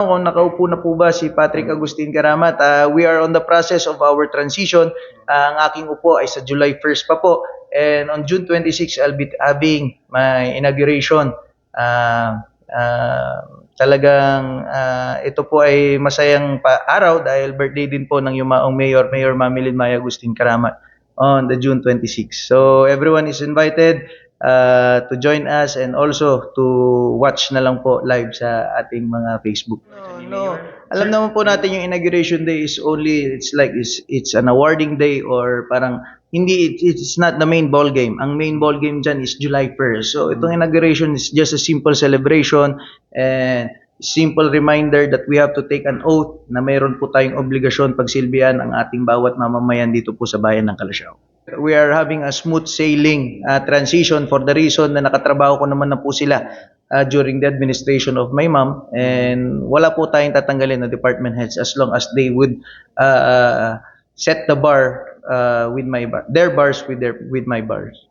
Kung nakaupo na po ba si Patrick Agustin Karamat, ah, we are on the process of our transition. Ah, ang aking upo ay sa July 1st pa po. And on June 26, I'll be having my inauguration. Ah, ah, talagang ah, ito po ay masayang pa araw dahil birthday din po ng yumaong mayor, Mayor Mamilin Maya Agustin Karamat on the June 26. So everyone is invited uh, to join us and also to watch na lang po live sa ating mga Facebook. No, no. Alam naman po natin yung inauguration day is only it's like it's it's an awarding day or parang hindi it, it's not the main ball game. Ang main ball game diyan is July 1st. So itong inauguration is just a simple celebration and simple reminder that we have to take an oath na mayroon po tayong obligasyon pagsilbihan ang ating bawat mamamayan dito po sa bayan ng Calasiao. We are having a smooth sailing uh, transition for the reason na nakatrabaho ko naman na po sila uh, during the administration of my mom and wala po tayong tatanggalin na department heads as long as they would uh, set the bar uh, with my bar, their bars with their with my bars.